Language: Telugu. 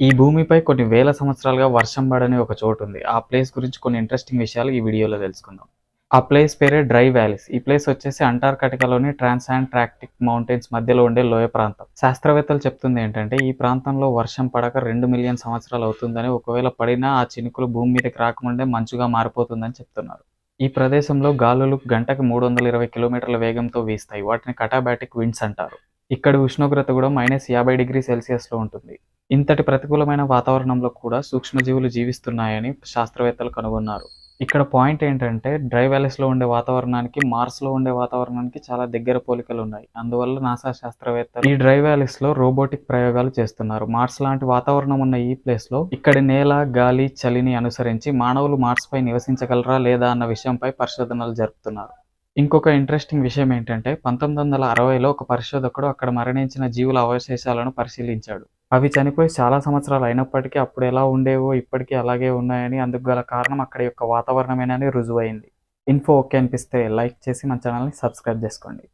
ఈ భూమిపై కొన్ని వేల సంవత్సరాలుగా వర్షం పడని ఒక చోటు ఉంది. ఆ ప్లేస్ గురించి కొన్ని ఇంట్రెస్టింగ్ విషయాలు ఈ వీడియోలో తెలుసుకుందాం. ఆ ప్లేస్ పేరే డ్రై వ్యాలీస్. ఈ ప్లేస్ వచ్చేసి అంటార్కటికాలోని ట్రాన్స్ ట్రాక్టిక్ మౌంటైన్స్ మధ్యలో ఉండే లోయ ప్రాంతం. శాస్త్రవేత్తలు చెప్తుంది ఏంటంటే ఈ ప్రాంతంలో వర్షం పడక రెండు మిలియన్ సంవత్సరాలు అవుతుందని ఒకవేళ పడినా ఆ చినుకులు భూమి మీదకి రాకముందే మంచుగా మారిపోతుందని చెప్తున్నారు. ఈ ప్రదేశంలో గాలులు గంటకు మూడు వందల ఇరవై కిలోమీటర్ల వేగంతో వీస్తాయి. వాటిని కటాబాటిక్ విండ్స్ అంటారు. ఇక్కడ ఉష్ణోగ్రత కూడా మైనస్ యాభై డిగ్రీ సెల్సియస్లో ఉంటుంది. ఇంతటి ప్రతికూలమైన వాతావరణంలో కూడా సూక్ష్మజీవులు జీవిస్తున్నాయని శాస్త్రవేత్తలు కనుగొన్నారు. ఇక్కడ పాయింట్ ఏంటంటే డ్రై వ్యాలీస్లో ఉండే వాతావరణానికి మార్స్లో ఉండే వాతావరణానికి చాలా దగ్గర పోలికలు ఉన్నాయి. అందువల్ల నాసా శాస్త్రవేత్తలు ఈ డ్రై వ్యాలీస్లో రోబోటిక్ ప్రయోగాలు చేస్తున్నారు. మార్స్ లాంటి వాతావరణం ఉన్న ఈ ప్లేస్లో ఇక్కడ నేల గాలి చలిని అనుసరించి మానవులు మార్స్ పై నివసించగలరా లేదా అన్న విషయంపై పరిశోధనలు జరుపుతున్నారు. ఇంకొక ఇంట్రెస్టింగ్ విషయం ఏంటంటే పంతొమ్మిది వందల అరవైలో ఒక పరిశోధకుడు అక్కడ మరణించిన జీవుల అవశేషాలను పరిశీలించాడు. అవి చనిపోయి చాలా సంవత్సరాలు అయినప్పటికీ అప్పుడు ఎలా ఉండేవో ఇప్పటికీ అలాగే ఉన్నాయని అందుకు గల కారణం అక్కడ యొక్క వాతావరణమేనని రుజువైంది. ఇన్ఫో ఓకే అనిపిస్తే లైక్ చేసి మన ఛానల్ని సబ్స్క్రైబ్ చేసుకోండి.